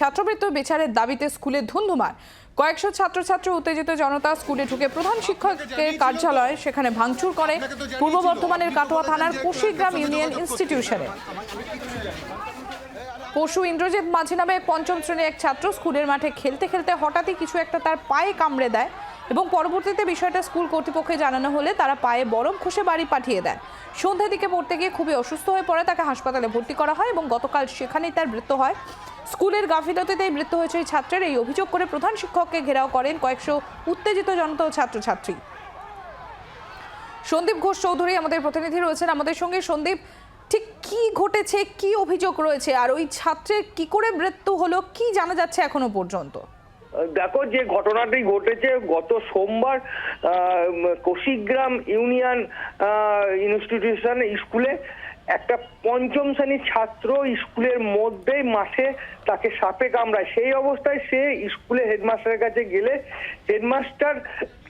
ছাত্রবৃত্ত বিচারের দাবিতে স্কুলে ধুন্ধুমার। কয়েকশো ছাত্রছাত্রী উত্তেজিত জনতা স্কুলে ঢুকে প্রধান শিক্ষকের কার্যালয় সেখানে ভাঙচুর করে পূর্ব বর্ধমানের কাটোয়া থানার কুশিগ্রাম ইউনিয়ন ইনস্টিটিউশনে। পশু ইন্দ্রজিৎ মাঝি নামে পঞ্চম শ্রেণির এক ছাত্র স্কুলের মাঠে খেলতে খেলতে হঠাৎই কিছু একটা তার পায়ে কামড়ে দেয় এবং পরবর্তীতে বিষয়টা স্কুল কর্তৃপক্ষে জানানো হলে তারা পায়ে বরফ ঘষে বাড়ি পাঠিয়ে দেন। সন্ধ্যা দিকে পড়তে গিয়ে খুবই অসুস্থ হয়ে পড়ে তাকে হাসপাতালে ভর্তি করা হয় এবং গতকাল সেখানেই তার মৃত্যু হয়। স্কুলের গাফিলতিতেই মৃত্যু হয়েছে এই ছাত্রের। এই অভিযোগ করে প্রধান শিক্ষককে ঘেরাও করেন কয়েকশো উত্তেজিত জনতা ছাত্রছাত্রী সন্দীপ ঘোষ চৌধুরী আমাদের প্রতিনিধি রয়েছেন। আমাদের সঙ্গে সন্দীপ ঠিক কি ঘটেছে কি অভিযোগ রয়েছে আর ওই ছাত্রের কি করে মৃত্যু হলো কি জানা যাচ্ছে এখনও পর্যন্ত? দেখো যে ঘটনাটি ঘটেছে গত সোমবার আহ, কোশিগ্রাম ইউনিয়ন ইনস্টিটিউশন স্কুলে একটা পঞ্চম শ্রেণির ছাত্র স্কুলের মধ্যেই মাঠে তাকে সাপে কামড়ায়। সেই অবস্থায় সে স্কুলে হেডমাস্টারের কাছে গেলে, হেডমাস্টার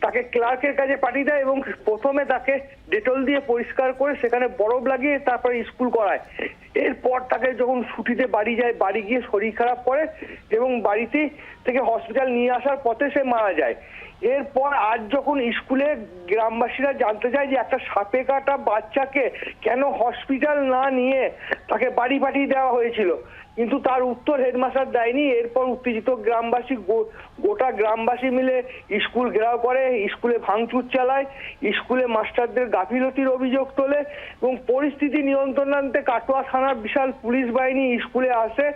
তাকে ক্লার্কের কাছে পাঠিয়ে দেয় এবং প্রথমে তাকে ডেটল দিয়ে পরিষ্কার করে সেখানে বরফ লাগিয়ে তারপরে স্কুল করায়। এরপর তাকে যখন ছুটিতে বাড়ি যায়, বাড়ি গিয়ে শরীর খারাপ করে এবং বাড়িতে থেকে হসপিটাল নিয়ে আসার পথে সে মারা যায়। এরপর আজ যখন স্কুলে গ্রামবাসীরা জানতে চায় যে একটা সাপে কাটা বাচ্চাকে কেন হসপিটাল না নিয়ে তাকে বাড়ি পাঠিয়ে দেওয়া হয়েছিল কিন্তু তার উত্তর হেডমাস্টার দেয়নি, এরপর উত্তেজিত গ্রামবাসী গোটা গ্রামবাসী মিলে স্কুল ঘেরাও করে, স্কুলে ভাঙচুর চালায়, স্কুলে মাস্টারদের গাফিলতির অভিযোগ তোলে এবং পরিস্থিতি নিয়ন্ত্রণ আনতে কাটোয়া থানার বিশাল পুলিশ বাহিনী স্কুলে আসে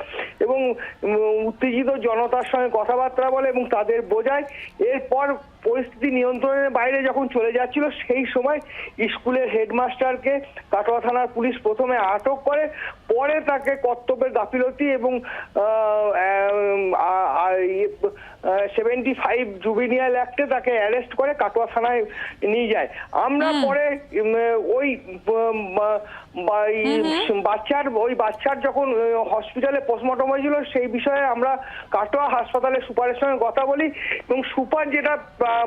এবং উত্তেজিত জনতার সঙ্গে কথাবার্তা বলে এবং তাদের বোঝায়। এরপর পরিস্থিতি নিয়ন্ত্রণের বাইরে যখন চলে যাচ্ছিল সেই সময় স্কুলের হেডমাস্টারকে কাটোয়া থানার পুলিশ প্রথমে আটক করে পরে তাকে কর্তব্যের গাফিলতি এবং সেভেন্টি ফাইভ জুবিনিয়াল অ্যাক্টে তাকে অ্যারেস্ট করে কাটোয়া থানায় নিয়ে যায়। আমরা পরে ওই বাচ্চার ওই বাচ্চার যখন হসপিটালে পোস্টমর্টম হয়েছিল সেই বিষয়ে আমরা কাটোয়া হাসপাতালে সুপারের সঙ্গে কথা বলি এবং সুপার যেটা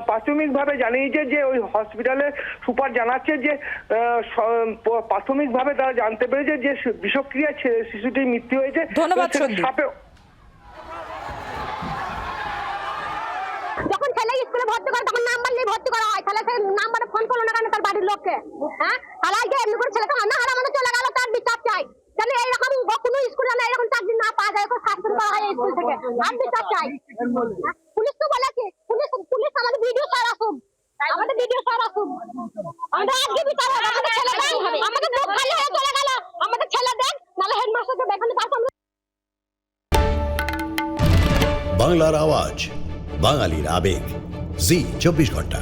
প্রাথমিকভাবে জানিয়েছে যে ওই হসপিটালে সুপার জানাচ্ছে যে প্রাথমিকভাবে তারা জানতে পেরেছে যে বিষক্রিয়া শিশুটির মৃত্যু হয়েছে। ধন্যবাদ। সাপে যখন ছেলে স্কুলে ভর্তি করে তখন নাম্বার নিয়ে ভর্তি করা হয়। তাহলে সে নাম্বারে ফোন করল না কেন তার বাড়ির লোককে? হ্যাঁ? হালাইকে এমনি করে ছেলেকে মানে চলে গেল তার বিচার চাই। যেন এইরকম কোনো স্কুল যেন এরকম চাকরি না পাওয়া যায় শাস্তি করা হয় স্কুল থেকে। আর বিচার চাই। হ্যাঁ? পুলিশ তো বলেছে। পুলিশ আমাদের ভিডিও স্যার খুব। আমাদের ভিডিও স্যার খুব। আমাদের আজকে বিচার আমাদের ছেলে দেখ, আমাদের মুখ খালি হয়ে চলে গেল। আমাদের ছেলে দেখ, নাহলে হেডমাস্টারকে দেখানো তারপর বাংলার আওয়াজ, বাঙালির আবেগ। জি, চব্বিশ ঘণ্টা।